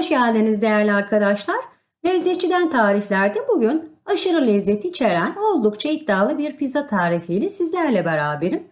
Hoş geldiniz değerli arkadaşlar. Lezzetçiden tariflerde bugün aşırı lezzet içeren oldukça iddialı bir pizza tarifiyle sizlerle beraberim.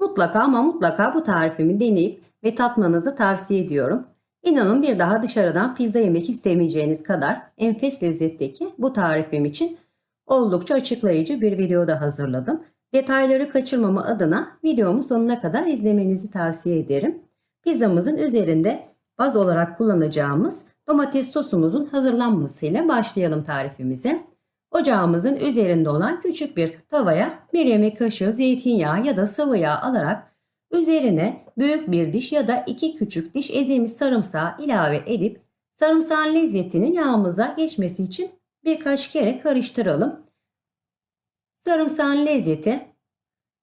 Mutlaka ama mutlaka bu tarifimi deneyip ve tatmanızı tavsiye ediyorum. İnanın bir daha dışarıdan pizza yemek istemeyeceğiniz kadar enfes lezzetteki bu tarifim için oldukça açıklayıcı bir video da hazırladım. Detayları kaçırmama adına videomu sonuna kadar izlemenizi tavsiye ederim. Pizzamızın üzerinde baz olarak kullanacağımız domates sosumuzun hazırlanmasıyla başlayalım tarifimize. Ocağımızın üzerinde olan küçük bir tavaya bir yemek kaşığı zeytinyağı ya da sıvı yağ alarak üzerine büyük bir diş ya da iki küçük diş ezilmiş sarımsağı ilave edip sarımsağın lezzetinin yağımıza geçmesi için birkaç kere karıştıralım. Sarımsağın lezzeti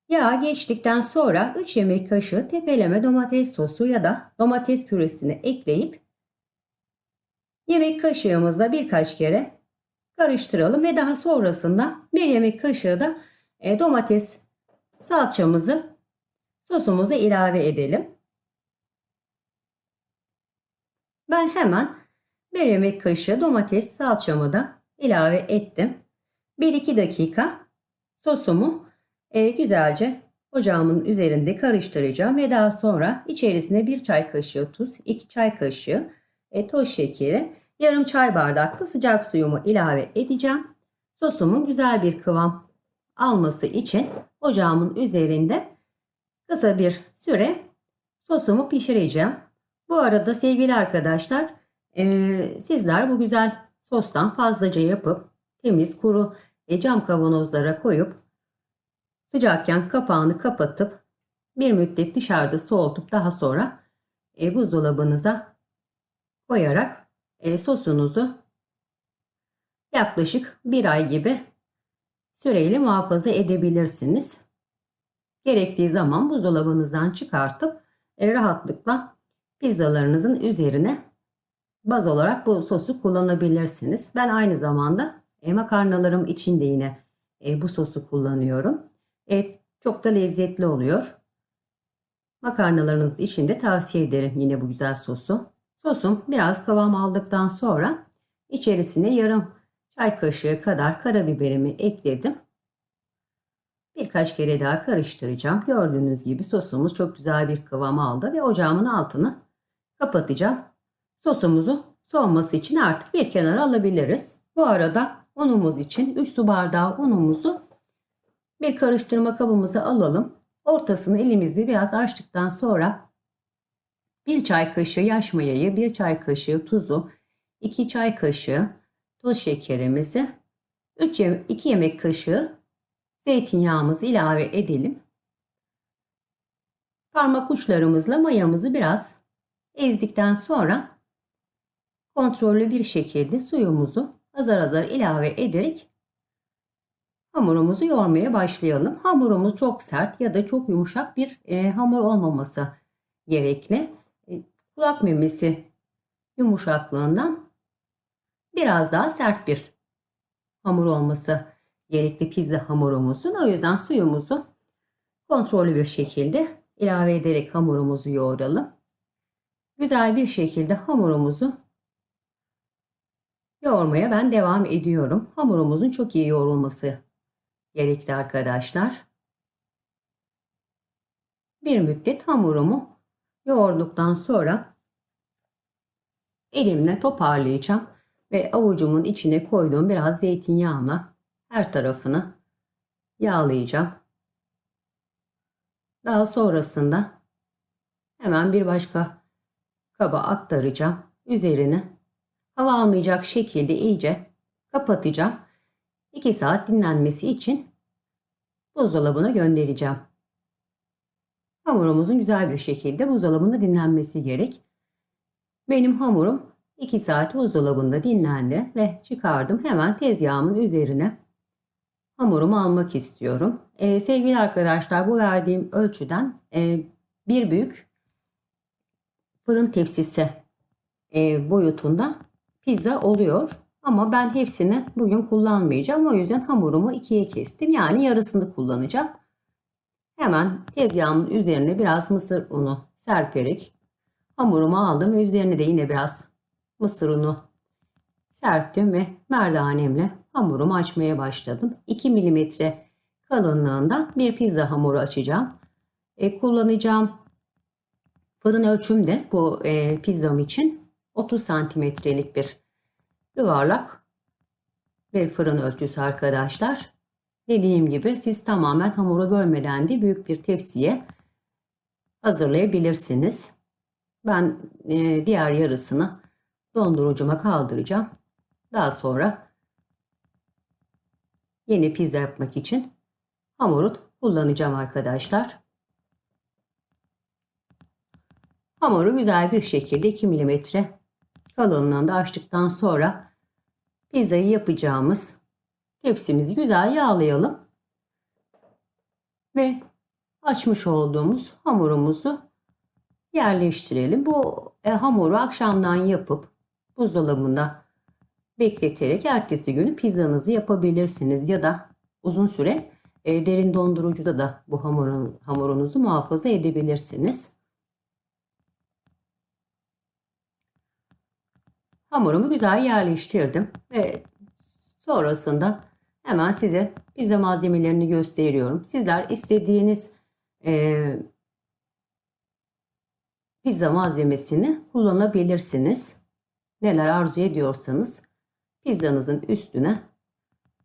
Yağ geçtikten sonra 3 yemek kaşığı tepeleme domates sosu ya da domates püresini ekleyip yemek kaşığımızla birkaç kere karıştıralım ve daha sonrasında bir yemek kaşığı da e, domates salçamızı sosumuza ilave edelim. Ben hemen bir yemek kaşığı domates salçamı da ilave ettim. 1-2 dakika sosumu e, güzelce ocağımın üzerinde karıştıracağım ve daha sonra içerisine bir çay kaşığı tuz, iki çay kaşığı e, toz şekeri, yarım çay bardakta sıcak suyumu ilave edeceğim. Sosumun güzel bir kıvam alması için ocağımın üzerinde kısa bir süre sosumu pişireceğim. Bu arada sevgili arkadaşlar e, sizler bu güzel sostan fazlaca yapıp temiz kuru e, cam kavanozlara koyup Sıcakken kapağını kapatıp bir müddet dışarıda soğutup daha sonra e, buzdolabınıza koyarak e, sosunuzu yaklaşık bir ay gibi süreyle muhafaza edebilirsiniz. Gerektiği zaman buzdolabınızdan çıkartıp e, rahatlıkla pizzalarınızın üzerine baz olarak bu sosu kullanabilirsiniz. Ben aynı zamanda e, makarnalarım için de yine e, bu sosu kullanıyorum. Et çok da lezzetli oluyor. Makarnalarınız için de tavsiye ederim yine bu güzel sosu. Sosum biraz kıvam aldıktan sonra içerisine yarım çay kaşığı kadar karabiberimi ekledim. Birkaç kere daha karıştıracağım. Gördüğünüz gibi sosumuz çok güzel bir kıvam aldı ve ocağımın altını kapatacağım. Sosumuzu soğuması için artık bir kenara alabiliriz. Bu arada unumuz için 3 su bardağı unumuzu bir karıştırma kabımıza alalım. Ortasını elimizde biraz açtıktan sonra bir çay kaşığı yaş mayayı, bir çay kaşığı tuzu, iki çay kaşığı toz şekerimizi, 3 2 yemek kaşığı zeytinyağımızı ilave edelim. Parmak uçlarımızla mayamızı biraz ezdikten sonra kontrollü bir şekilde suyumuzu azar azar ilave ederek hamurumuzu yoğurmaya başlayalım. Hamurumuz çok sert ya da çok yumuşak bir e, hamur olmaması gerekli. E, kulak memesi yumuşaklığından biraz daha sert bir hamur olması gerekli pizza hamurumuzun. O yüzden suyumuzu kontrollü bir şekilde ilave ederek hamurumuzu yoğuralım. Güzel bir şekilde hamurumuzu yoğurmaya ben devam ediyorum. Hamurumuzun çok iyi yoğrulması gerekli arkadaşlar. Bir müddet hamurumu yoğurduktan sonra elimle toparlayacağım ve avucumun içine koyduğum biraz zeytinyağına her tarafını yağlayacağım. Daha sonrasında hemen bir başka kaba aktaracağım. Üzerine hava almayacak şekilde iyice kapatacağım 2 saat dinlenmesi için buzdolabına göndereceğim. Hamurumuzun güzel bir şekilde buzdolabında dinlenmesi gerek. Benim hamurum 2 saat buzdolabında dinlendi ve çıkardım. Hemen tezgahımın üzerine hamurumu almak istiyorum. Ee, sevgili arkadaşlar bu verdiğim ölçüden e, bir büyük fırın tepsisi e, boyutunda pizza oluyor. Ama ben hepsini bugün kullanmayacağım. O yüzden hamurumu ikiye kestim. Yani yarısını kullanacağım. Hemen tezgahımın üzerine biraz mısır unu serperek hamurumu aldım. Üzerine de yine biraz mısır unu serptim ve merdanemle hamurumu açmaya başladım. 2 milimetre kalınlığında bir pizza hamuru açacağım. E, kullanacağım fırın ölçüm de bu e, pizzam için 30 santimetrelik bir yuvarlak bir fırın ölçüsü arkadaşlar. Dediğim gibi siz tamamen hamuru bölmeden de büyük bir tepsiye hazırlayabilirsiniz. Ben e, diğer yarısını dondurucuma kaldıracağım. Daha sonra yeni pizza yapmak için hamuru kullanacağım arkadaşlar. Hamuru güzel bir şekilde 2 mm kalınlığında açtıktan sonra pizzayı yapacağımız tepsimizi güzel yağlayalım. Ve açmış olduğumuz hamurumuzu yerleştirelim. Bu e, hamuru akşamdan yapıp buzdolabında bekleterek ertesi günü pizzanızı yapabilirsiniz ya da uzun süre e, derin dondurucuda da bu hamurun, hamurunuzu muhafaza edebilirsiniz. Hamurumu güzel yerleştirdim ve sonrasında hemen size pizza malzemelerini gösteriyorum. Sizler istediğiniz e, pizza malzemesini kullanabilirsiniz. Neler arzu ediyorsanız pizzanızın üstüne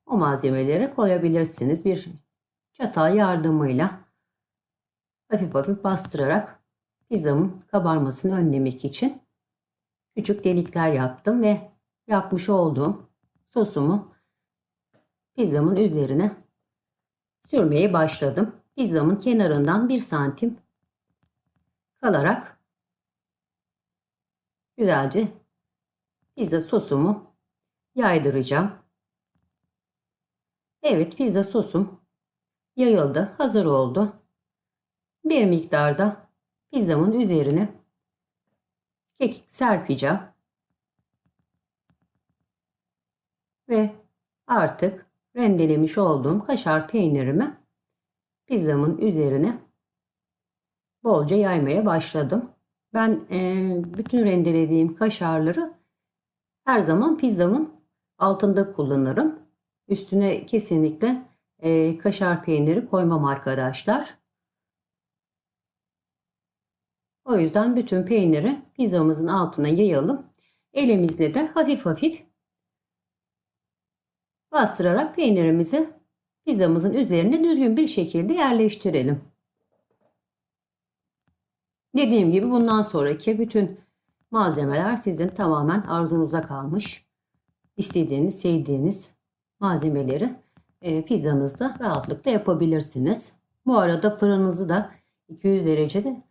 o malzemeleri koyabilirsiniz. Bir çatal yardımıyla hafif hafif bastırarak pizzamın kabarmasını önlemek için küçük delikler yaptım ve yapmış olduğum sosumu pizzamın üzerine sürmeye başladım. Pizzamın kenarından bir santim kalarak güzelce pizza sosumu yaydıracağım. Evet pizza sosum yayıldı, hazır oldu. Bir miktarda pizzamın üzerine kekik serpeceğim. Ve artık rendelemiş olduğum kaşar peynirimi pizzamın üzerine bolca yaymaya başladım. Ben e, bütün rendelediğim kaşarları her zaman pizzamın altında kullanırım. Üstüne kesinlikle e, kaşar peyniri koymam arkadaşlar. O yüzden bütün peyniri pizzamızın altına yayalım. Elimizle de hafif hafif bastırarak peynirimizi pizzamızın üzerine düzgün bir şekilde yerleştirelim. Dediğim gibi bundan sonraki bütün malzemeler sizin tamamen arzunuza kalmış. İstediğiniz, sevdiğiniz malzemeleri e, pizzanızda rahatlıkla yapabilirsiniz. Bu arada fırınınızı da 200 derecede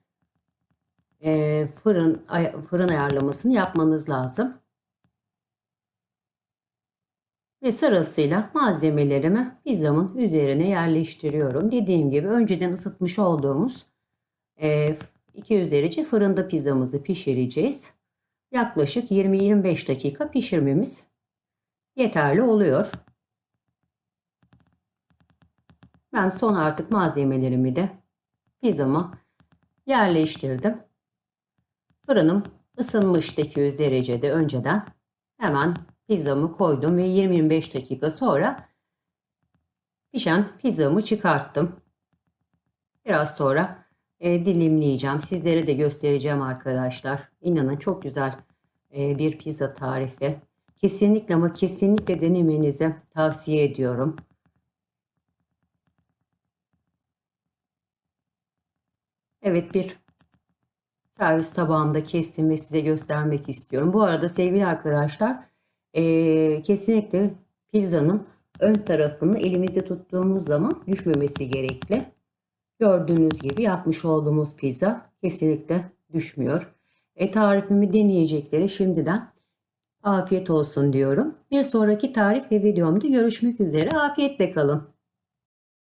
e, fırın ay, fırın ayarlamasını yapmanız lazım. Ve sırasıyla malzemelerimi pizzamın üzerine yerleştiriyorum. Dediğim gibi önceden ısıtmış olduğumuz e, 200 derece fırında pizzamızı pişireceğiz. Yaklaşık 20-25 dakika pişirmemiz yeterli oluyor. Ben son artık malzemelerimi de pizzama yerleştirdim. Fırınım ısınmıştı 200 derecede önceden. Hemen pizzamı koydum ve 20-25 dakika sonra pişen pizzamı çıkarttım. Biraz sonra e, dilimleyeceğim. Sizlere de göstereceğim arkadaşlar. İnanın çok güzel e, bir pizza tarifi. Kesinlikle ama kesinlikle denemenizi tavsiye ediyorum. Evet bir servis tabağında kestim ve size göstermek istiyorum. Bu arada sevgili arkadaşlar e, kesinlikle pizzanın ön tarafını elimizde tuttuğumuz zaman düşmemesi gerekli. Gördüğünüz gibi yapmış olduğumuz pizza kesinlikle düşmüyor. E, tarifimi deneyecekleri şimdiden afiyet olsun diyorum. Bir sonraki tarif ve videomda görüşmek üzere. Afiyetle kalın.